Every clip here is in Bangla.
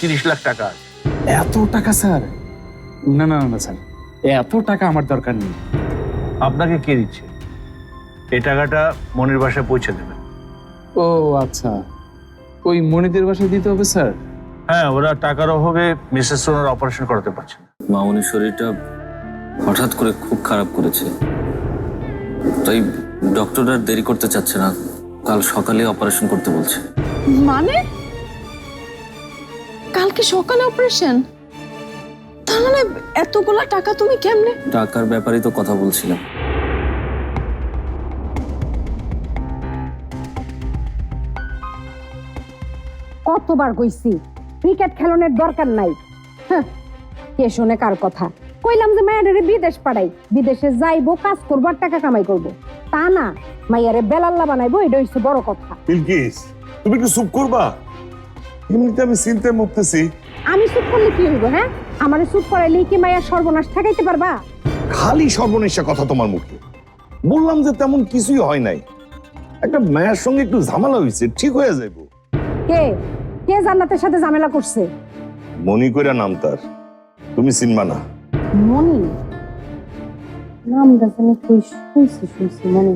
তিরিশ লাখ টাকা। এত টাকা স্যার? না না না স্যার। এত টাকা আমার দরকার নেই। আপনাকে কে দিচ্ছে? এই টাকাটা মনির বাসায় পৌঁছে দেবেন ও আচ্ছা। ওই মনিদের বাসায় দিতে হবে স্যার? হ্যাঁ ওরা টাকার অভাবে মিসেস সোনার অপারেশন করাতে পারছে না। মামনির শরীরটা হঠাৎ করে খুব খারাপ করেছে। তাই ডক্টর আর দেরি করতে চাচ্ছে না। কাল সকালে অপারেশন করতে বলছে। মানে? কালকে সকালে অপারেশন তার মানে এতগুলা টাকা তুমি কেমনে? টাকার ব্যাপারেই তো কথা বলছিলাম। কতবার কইছি ক্রিকেট খেলনের দরকার নাই। হ্যাঁ, কে শোনে কার কথা? কইলাম যে মায়ারে বিদেশ পাঠাই বিদেশে যাইবো কাজ করব আর টাকা কামাই করব। তা না মাইয়ারে বেলাল্লা বানাইবো এটা হচ্ছে বড় কথা। বিলকিস তুমি একটু চুপ করবা। এমনিতে আমি চিন্তায় মুক্তেছি আমি চুপ করলে কি হইব হ্যাঁ? আমারে চুপ করাইলেই কি মাইয়া সর্বনাশ ঠেকাইতে পারবা? খালি সর্বনেশা কথা তোমার মুখে। বললাম যে তেমন কিছুই হয় নাই। একটা মায়ের সঙ্গে একটু ঝামেলা হয়েছে ঠিক হয়ে যাইব। কে? কে জান্নাতের সাথে ঝামেলা করছে? মনি কইরা নাম তার। তুমি চিনবা না। মনি? নাম জানি কই শুনছি শুনছি মনে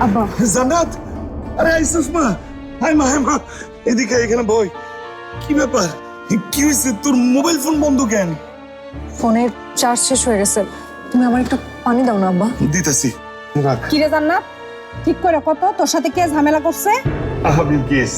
আব্বা। জান্নাত! আরে আইসুস মা! হাই মা হাই মা। এদিকে এখানে বই কি ব্যাপার? কি হয়েছে? তোর মোবাইল ফোন বন্ধ কেন? ফোনের চার্জ শেষ হয়ে গেছে। তুমি আমার একটু পানি দাও না আব্বা। দিতেছি। রাখ। কিরে জান্নাত? ঠিক করে কত? তোর সাথে কে ঝামেলা করছে? আহা বিলকিস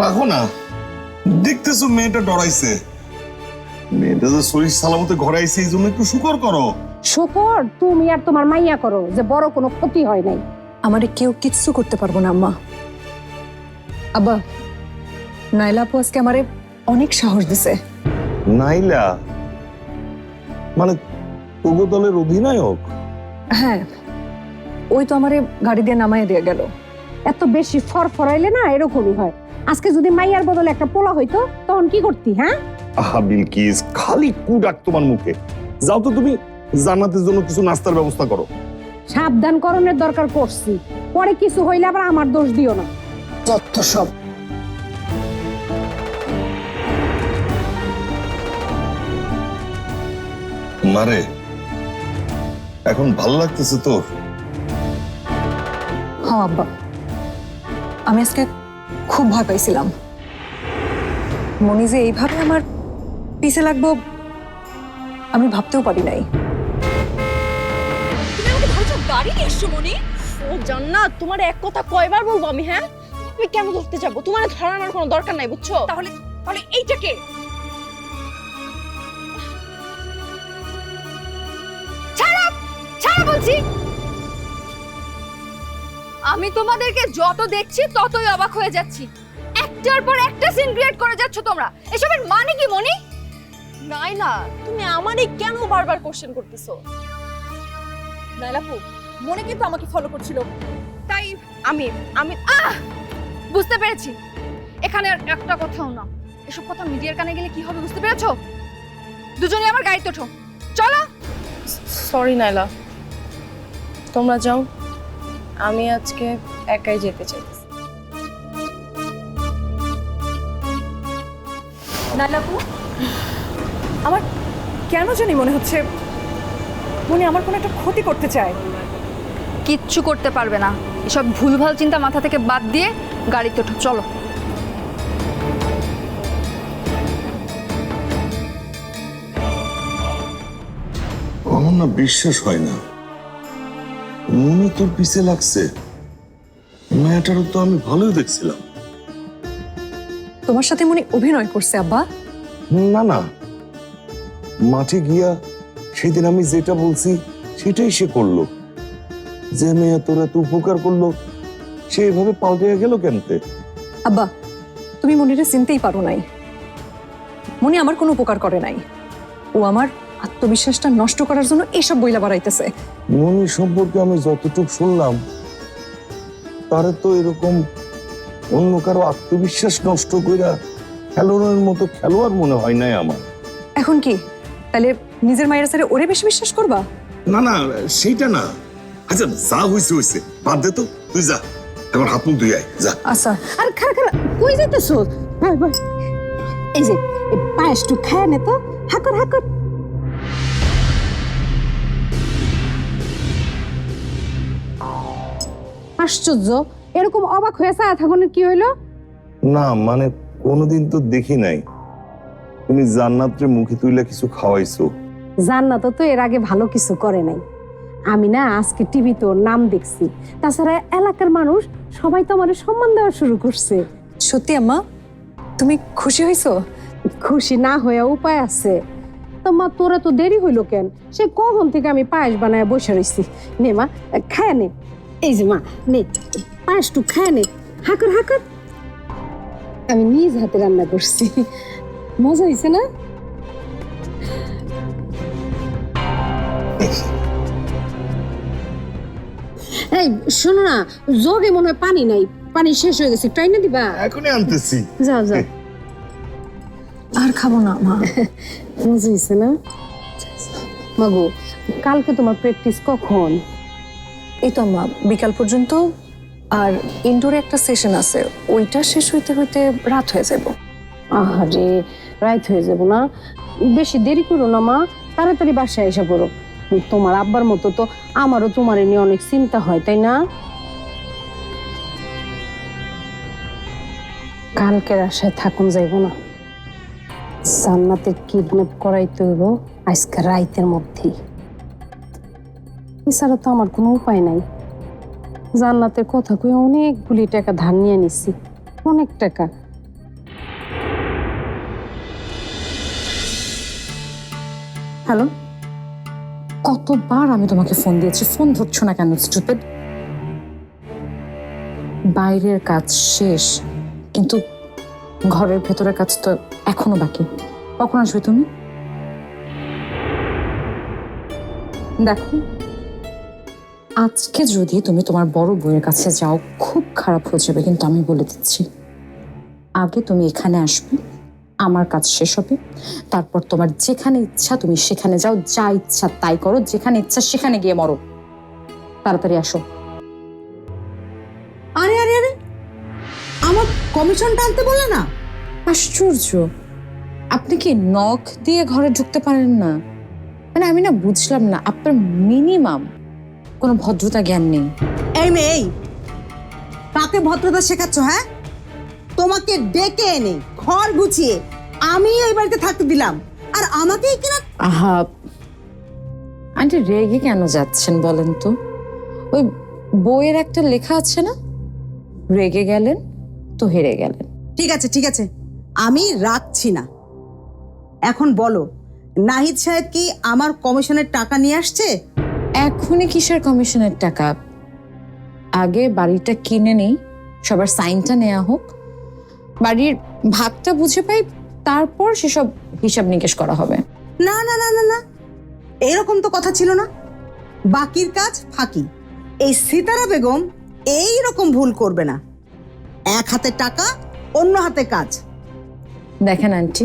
রাখো না। দেখতেছো মেয়েটা ডরাইছে। মেয়েটা যে শরীর সালামতে ঘরে আইছে এই জন্য একটু শুকর করো। শুকর? তুমি আর তোমার মাইয়া করো যে বড় কোনো ক্ষতি হয় নাই। আমারে কেউ কিচ্ছু করতে পারব না আম্মা। আব্বা নাইলা আপু আজকে আমারে অনেক সাহস দিছে। নাইলা? মানে তোগো দলের অধিনায়ক? হ্যাঁ ওই তো আমারে গাড়ি দিয়ে নামাই দিয়ে গেল। এত বেশি ফর ফরাইলে না এরকমই হয়। আজকে যদি মাইয়ার বদলে একটা পোলা হইতো তখন কি করতি হ্যাঁ? আহা বিলকিস খালি কু ডাক তোমার মুখে। যাও তো তুমি জান্নাতের জন্য কিছু নাস্তার ব্যবস্থা করো। সাবধান করণের দরকার করছি। পরে কিছু হইলে আবার আমার দোষ দিও না। যত সব। মারে এখন ভালো লাগতেছে তোর? হ্যাঁ আব্বা। আমি আজকে খুব ভয় পাইছিলাম। মনি যে এইভাবে আমার পিছে লাগবো আমি ভাবতেও পারি নাই। তুমি আমাকে ধরেছো গাড়ি নিয়ে এসছো মনি? ও জান্নাত তোমার এক কথা কয়বার বলব আমি হ্যাঁ? তুমি কেন ধরতে যাব? তোমার ধরানোর কোনো দরকার নাই বুঝছ? তাহলে তাহলে এইটা কে? ছাড়া! ছাড়া বলছি! আমি তোমাদেরকে যত দেখছি ততই অবাক হয়ে যাচ্ছি। একটার পর একটা সিন ক্রিয়েট করে যাচ্ছ তোমরা। এসবের মানে কি মনি নাইলা তুমি আমারই কেন বারবার কোশ্চেন করতেছো? নাইলাপু মনে কিন্তু আমাকে ফলো করছিল। তাই আমি আমি আহ! বুঝতে পেরেছি। এখানে আর একটা কথাও না। এসব কথা মিডিয়ার কানে গেলে কি হবে বুঝতে পেরেছ? দুজনে আমার গাড়িতে ওঠো। চলো। সরি নাইলা। তোমরা যাও। আমি আজকে একাই যেতে চাইছি নাইলাপু আমার কেন জানি মনে হচ্ছে মনে আমার কোনো একটা ক্ষতি করতে চায়। কিচ্ছু করতে পারবে না। এসব ভুলভাল চিন্তা মাথা থেকে বাদ দিয়ে গাড়িতে ওঠো চলো। আমার না বিশ্বাস হয় না। মনে তোর পিছে লাগছে। মেয়েটারও তো আমি ভালোই দেখছিলাম। তোমার সাথে মনে অভিনয় করছে আব্বা? না না। মাঠে গিয়া সেদিন আমি যেটা বলছি সেটাই সে করল। যে মেয়ে তোর এত উপকার করল সে এভাবে পাল্টে গেল কেনতে? আব্বা তুমি মনিরে চিনতেই পারো নাই। মনি আমার কোনো উপকার করে নাই। ও আমার আত্মবিশ্বাসটা নষ্ট করার জন্য এসব বইলা বাড়াইতেছে। মনি সম্পর্কে আমি যতটুকু শুনলাম তারে তো এরকম অন্য কারও আত্মবিশ্বাস নষ্ট কইরা খেলোয়াড়ের মতো খেলোয়াড় মনে হয় নাই আমার। এখন কি? তাহলে নিজের মায়ের সাথে ওরে বেশি বিশ্বাস করবা? না না সেইটা না। আচ্ছা যা হইছে হইছে। বাদ দে তো তুই যা। এখন হাত মুখ ধুই আয় যা। আচ্ছা আর খারা খারা কই যাইতেছ? এই যে পায়েসটু খায় নে তো। হাকর হাকর। আশ্চর্য এরকম অবাক হয়ে চা থাকুনের কি হইল? না মানে কোনোদিন তো দেখি নাই। তুমি জান্নাতের মুখে তুইলা কিছু খাওয়াইছো। জান্নাত তো এর আগে ভালো কিছু করে নাই। আমি না আজকে টিভিতে ওর নাম দেখছি। তাছাড়া এলাকার মানুষ সবাই তো আমার সম্মান দেওয়া শুরু করছে। সত্যি আম্মা? তুমি খুশি হয়েছো খুশি না হয়ে উপায় আছে। তো মা তোরা তো দেরি হইল কেন? সে কখন থেকে আমি পায়েস বানায় বসে রইছি? নে মা খায় নে। এই যে মা নে। পায়েসটু খায় নে। হাকর হাকর। আমি নিজ হাতে রান্না করছি। মজা হয়েছে না? এই শোনো না জগে মনে হয় পানি নাই। পানি শেষ হয়ে গেছে ট্রাই না দিবা? এখনই আনতেছি। যাও যাও। আর খাব না মা। মজা হয়েছে না? মাগো কালকে তোমার প্র্যাকটিস কখন? এই তো মা বিকাল পর্যন্ত। আর ইনডোরে একটা সেশন আছে ওইটা শেষ হইতে হইতে রাত হয়ে যাব আহারে রাইত হয়ে যাব না? বেশি দেরি করো না মা। তাড়াতাড়ি বাসায় এসে পড়ো। তোমার আব্বার মতো তো আমারও তোমার নিয়ে অনেক চিন্তা হয়, তাই না? কালকের আশায় থাকুন যাইব না। জান্নাতের কিডন্যাপ করাইতে হইব আজকে রাইতের মধ্যেই। এছাড়া তো আমার কোনো উপায় নাই। জান্নাতের কথা কয়ে অনেকগুলি টাকা ধার নিয়ে নিছি, অনেক টাকা। হ্যালো? কতবার আমি তোমাকে ফোন দিয়েছি? ফোন ধরছো না কেন স্টুপেড বাইরের কাজ শেষ, কিন্তু ঘরের ভেতরের কাজ তো এখনও বাকি। কখন আসবে তুমি? দেখো, আজকে যদি তুমি তোমার বড় বইয়ের কাছে যাও, খুব খারাপ হয়ে যাবে, কিন্তু আমি বলে দিচ্ছি। আগে তুমি এখানে আসবে আমার কাজ শেষ হবে। তারপর তোমার যেখানে ইচ্ছা তুমি সেখানে যাও যা ইচ্ছা তাই করো যেখানে ইচ্ছা সেখানে গিয়ে মরো। তাড়াতাড়ি আসো। আরে আরে আরে আমার কমিশনটা আনতে বললে না? আশ্চর্য। আপনি কি নখ দিয়ে ঘরে ঢুকতে পারেন না? মানে আমি না বুঝলাম না আপনার মিনিমাম কোনো ভদ্রতা জ্ঞান নেই। এই মেয়ে কাকে ভদ্রতা শেখাচ্ছ হ্যাঁ? তোমাকে ডেকে এনে ঘর গুছিয়ে আমি এই বাড়িতে থাকতে দিলাম। আর আমাকেই কিনা আহা আন্টি রেগে কেন যাচ্ছেন বলেন তো? ওই বইয়ের একটা লেখা আছে না? রেগে গেলেন তো হেরে গেলেন। ঠিক আছে ঠিক আছে। আমি রাখছি না। এখন বলো নাহিদ সাহেব কি আমার কমিশনের টাকা নিয়ে আসছে? এখনই কিসের কমিশনের টাকা? আগে বাড়িটা কিনে নেই সবার সাইনটা নেওয়া হোক। বাড়ির ভাগটা বুঝে পাই তারপর সেসব হিসাব নিকেশ করা হবে। না না না না না। এরকম তো কথা ছিল না। বাকির কাজ ফাঁকি। এই সিতারা বেগম এই রকম ভুল করবে না। এক হাতে টাকা অন্য হাতে কাজ। দেখেন আন্টি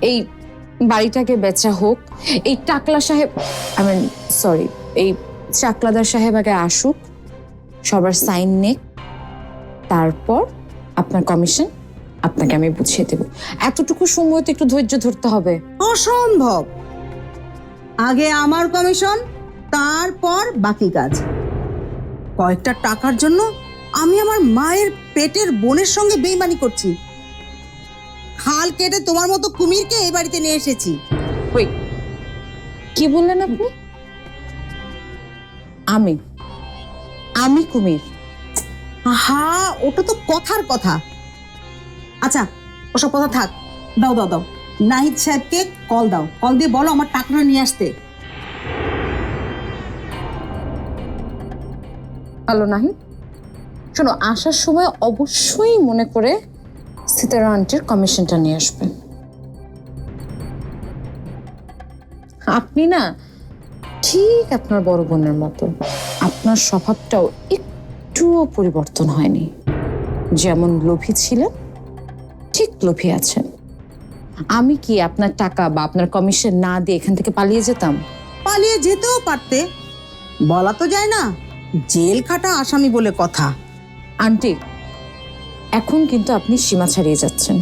এই বাড়িটাকে বেচা হোক এই টাকলা সাহেব আই মিন সরি এই চাকলাদার সাহেব আগে আসুক সবার সাইন নেক তারপর আপনার কমিশন আপনাকে আমি বুঝিয়ে দেব। এতটুকু সময় তো একটু ধৈর্য ধরতে হবে। অসম্ভব। আগে আমার কমিশন তারপর বাকি কাজ। কয়েকটা টাকার জন্য আমি আমার মায়ের পেটের বোনের সঙ্গে বেইমানি করছি। খাল কেটে তোমার মতো কুমিরকে এই বাড়িতে নিয়ে এসেছি। ওই কি বললেন আপনি? আমি। আমি কুমির। আহা ওটা তো কথার কথা। আচ্ছা ওসব কথা থাক। দাও দাও দাও। নাহিদ সাহেবকে কল দাও। কল দিয়ে বলো আমার টাকাটা নিয়ে আসতে। হ্যালো নাহি শোনো, আসার সময় অবশ্যই মনে করে সিতারা আন্টির কমিশনটা নিয়ে আসবেন আপনি না ঠিক আপনার বড় বোনের মতো, আপনার স্বভাবটাও একটুও পরিবর্তন হয়নি। যেমন লোভী ছিলেন লোভী আছেন আমি কি আপনার টাকা বা আপনার কমিশন না দিয়ে এখান থেকে পালিয়ে যেতাম? পালিয়ে যেতেও পারতে। বলা তো যায় না জেল খাটা আসামি বলে কথা। আন্টি এখন কিন্তু আপনি সীমা ছাড়িয়ে যাচ্ছেন।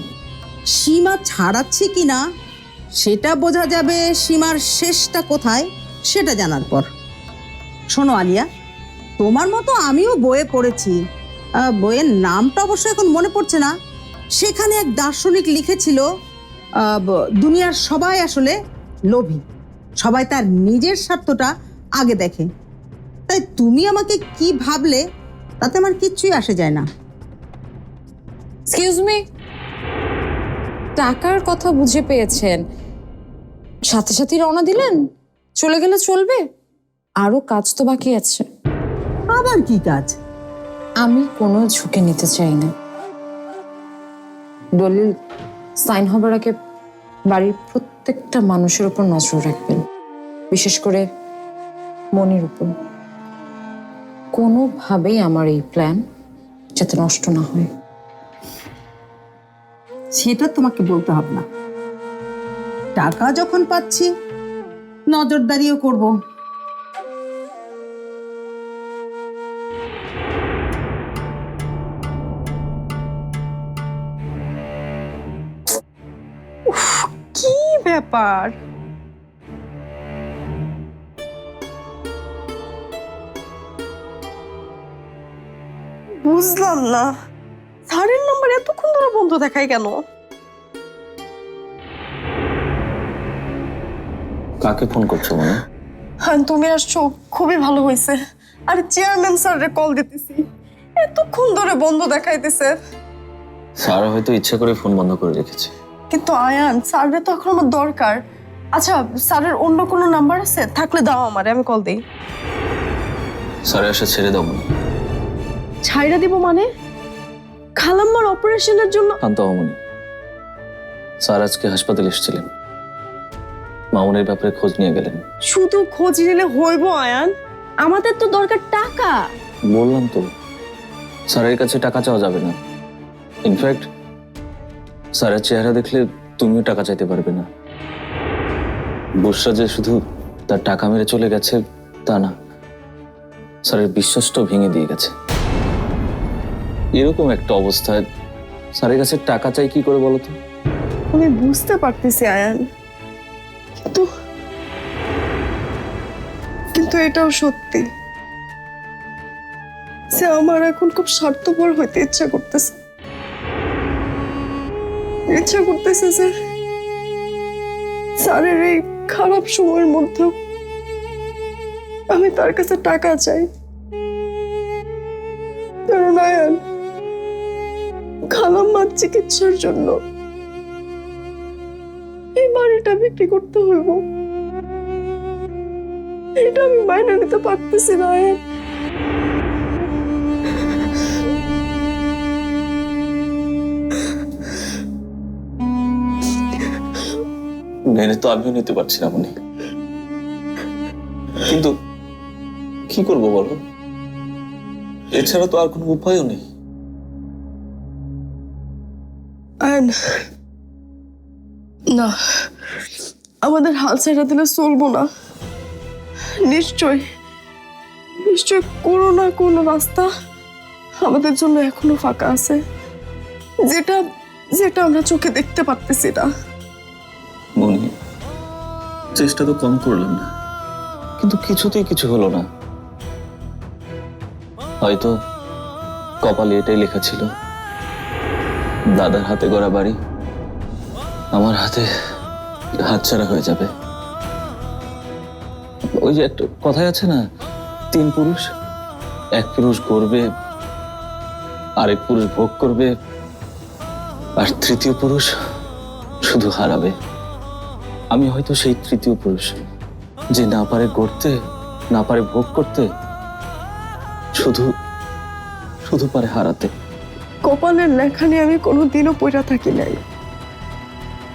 সীমা ছাড়াচ্ছি কি না সেটা বোঝা যাবে সীমার শেষটা কোথায় সেটা জানার পর। শোনো আলিয়া তোমার মতো আমিও বইয়ে পড়েছি। বইয়ের নামটা অবশ্য এখন মনে পড়ছে না। সেখানে এক দার্শনিক লিখেছিল দুনিয়ার সবাই আসলে লোভী। সবাই তার নিজের স্বার্থটা আগে দেখে। তাই তুমি আমাকে কি ভাবলে তাতে আমার কিচ্ছুই আসে যায় না। এক্সকিউজ মি টাকার কথা বুঝে পেয়েছেন। সাথে সাথে রওনা দিলেন? চলে গেলে চলবে? আরও কাজ তো বাকি আছে। আবার কি কাজ? আমি কোনো ঝুঁকি নিতে চাই না দলিল সাইন হবার আগে বাড়ির প্রত্যেকটা মানুষের উপর নজর রাখবেন। বিশেষ করে মনির উপর। কোনোভাবেই আমার এই প্ল্যান যাতে নষ্ট না হয়। সেটা তোমাকে বলতে হবে না। টাকা যখন পাচ্ছি, নজরদারিও করব। ব্যাপার? বুঝলাম না। স্যারের নাম্বার এতক্ষণ ধরে বন্ধ দেখায় কেন? কাকে ফোন করছ মানে? হ্যাঁ তুমি আসছো খুবই ভালো হয়েছে। আর চেয়ারম্যান স্যারের কল দিতেছি। এতক্ষণ ধরে বন্ধ দেখাইতেছে। স্যার হয়তো ইচ্ছা করে ফোন বন্ধ করে রেখেছে। কিন্তু আয়ান স্যারের তো এখন আমার দরকার। আচ্ছা স্যারের অন্য কোনো নাম্বার আছে? থাকলে দাও আমারে আমি কল দিই। স্যার এসে ছেড়ে দাও। মনে ছাইরা দিব মানে? খালাম্মার অপারেশনের জন্য শান্ত হমনি স্যার আজকে হাসপাতালে এসেছিলেন। মামুনের ব্যাপারে খোঁজ নিয়ে গেলেন। শুধু খোঁজ নিলে হইব আয়ান? আমাদের তো দরকার টাকা। বললাম তো স্যারের কাছে টাকা চাওয়া যাবে না। ইনফ্যাক্ট স্যারের চেহারা দেখলে তুমিও টাকা চাইতে পারবে না। বুসরা যে শুধু তার টাকা মেরে চলে গেছে, তা না। স্যারের বিশ্বাসটাও ভেঙে দিয়ে গেছে। এরকম একটা অবস্থায় স্যারের কাছে টাকা চাই কি করে বলো তো? আমি বুঝতে পারতেছি, আয়ান। কিন্তু কিন্তু এটাও সত্যি। সে আমার এখন খুব স্বার্থপর হইতে ইচ্ছা করতেছে। ইচ্ছা করতেছে, স্যার। স্যারের এই খারাপ সময়ের মধ্যেও আমি তার কাছে টাকা চাই। কারণ আয়ান, খালাম্মার চিকিৎসার জন্য এই বাড়িটা বিক্রি করতে হইব। এটা আমি মাইনে নিতে পারতেছি না। মেনে তো আমিও নিতে পারছি না কিন্তু কি করব বলো? এছাড়া তো আর কোনো উপায়ও নেই। না, আমাদের হাল ছেড়ে দিলে চলবো না। নিশ্চয় নিশ্চয় কোনো না কোনো রাস্তা আমাদের জন্য এখনও ফাঁকা আছে। যেটা যেটা আমরা চোখে দেখতে পারতেছি না। চেষ্টা তো কম করলাম না। কিন্তু কিছুতেই কিছু হলো না। হয়তো কপালে এটাই লেখা ছিল, দাদার হাতে গড়া বাড়ি, আমার হাতে হাতছাড়া হয়ে যাবে। ওই যে একটা কথাই আছে না, তিন পুরুষ, এক পুরুষ করবে আরেক পুরুষ ভোগ করবে, আর তৃতীয় পুরুষ শুধু হারাবে। আমি হয়তো সেই তৃতীয় পুরুষ যে না পারে করতে না পারে ভোগ করতে, শুধু শুধু পারে হারাতে। কপালের লেখা নিয়ে আমি কোনোদিনও পড়া থাকি নাই।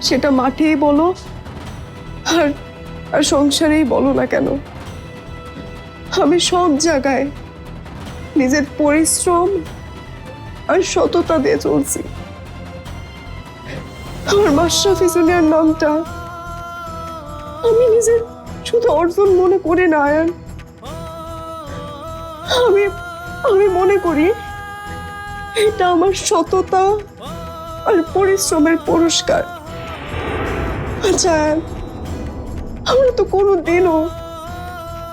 সেটা মাঠেই বলো, আর আর সংসারেই বলো না কেন। আমি সব জায়গায় নিজের পরিশ্রম আর সততা দিয়ে চলছি। আমার মাশরাফি জুনিয়র নামটা আমি নিজের শুধু অর্জন মনে করি না আয়ান। আমি আমি মনে করি এটা আমার সততা আর পরিশ্রমের পুরস্কার। আচ্ছা আমরা তো কোনো দিনও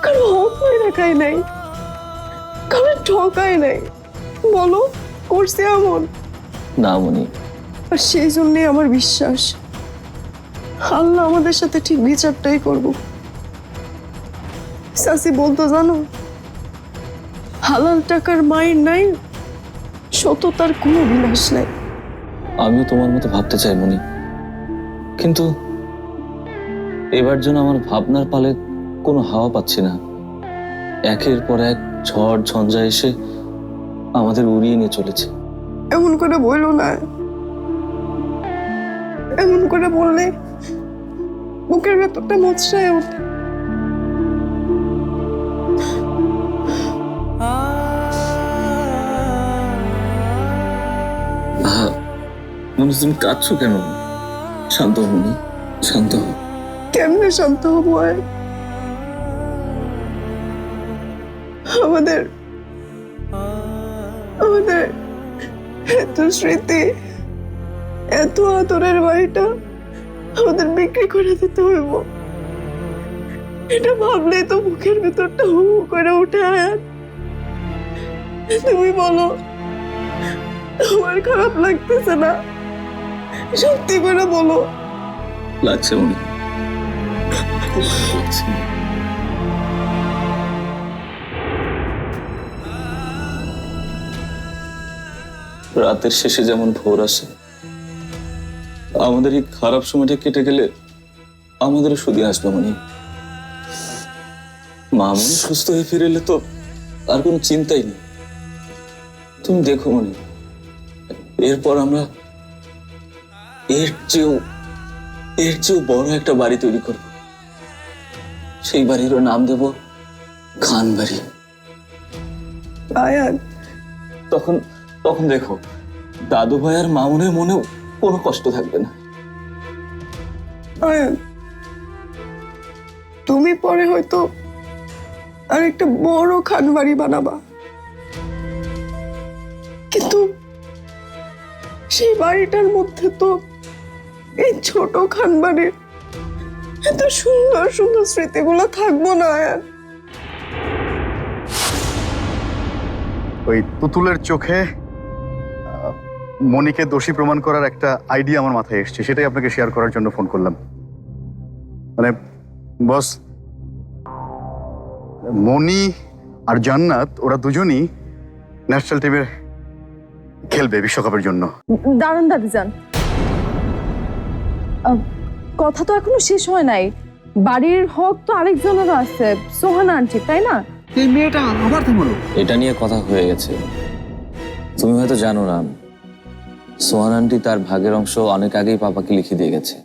কারও হক করে রাখাই নাই কারও ঠকাই নাই। বলো করছে এমন? না মনি। আর সেই জন্যই আমার বিশ্বাস। আল্লাহ আমাদের সাথে ঠিক বিচারটাই করব। সাসি বলতো জানো হালাল টাকার মায়ের নাই সততার কোনো বিলাস নাই। আমিও তোমার মতো ভাবতে চাই মনি। কিন্তু এবার যেন আমার ভাবনার পালে কোনো হাওয়া পাচ্ছি না। একের পর এক ঝড় ঝঞ্ঝা এসে আমাদের উড়িয়ে নিয়ে চলেছে। এমন করে বলল না। এমন করে বললে বুকের ভেতরটা মচড়ায় ওঠে মনে তুমি কাঁদছো কেন? শান্ত মনি শান্ত হও। কেমনে শান্ত হব আর? আমাদের আমাদের এত স্মৃতি এত আদরের বাড়িটা আমাদের বিক্রি করে দিতে হইব। এটা ভাবলেই তো মুখের ভেতরটা হু হু করে উঠে তুমি বলো তোমার খারাপ লাগতেছে না? সত্যি করে বলো। লাগছে মনি। রাতের শেষে যেমন ভোর আসে আমাদের এই খারাপ সময়টা কেটে গেলে আমাদেরও সুদি আসবে মনি। মা মনি সুস্থ হয়ে ফিরে এলে তো আর কোনো চিন্তাই নেই। তুমি দেখো মনি এরপর আমরা এর চেয়েও এর চেয়েও বড় একটা বাড়ি তৈরি করব। সেই বাড়িরও নাম দেব খান বাড়ি তখন তখন দেখো দাদু ভাই আর মামুনের মনেও কোনো কষ্ট থাকবে না। আয়ান তুমি পরে হয়তো আর একটা বড় খান বাড়ি বানাবা। কিন্তু সেই বাড়িটার মধ্যে তো এই ছোট খান বাড়ির এত সুন্দর সুন্দর স্মৃতিগুলো থাকব না আয়ান ওই পুতুলের চোখে মনিকে দোষী প্রমাণ করার একটা আইডিয়া আমার মাথায় এসেছে সেটাই আপনাকে শেয়ার করার জন্য ফোন করলাম। মানে বস মনি আর জান্নাত ওরা দুজনই ন্যাশনাল টিমের খেলবে বিশ্বকাপের জন্য। দারুণ দাদি যান কথা তো এখনও শেষ হয় নাই। বাড়ির হক তো আরেকজনেরও আছে সোহানা আন্টি তাই না? এই মেয়েটা আবার থামলো এটা নিয়ে কথা হয়ে গেছে। তুমি হয়তো জানো না সোহান আন্টি তার ভাগের অংশ অনেক আগেই পাপাকে লিখে দিয়ে গেছে।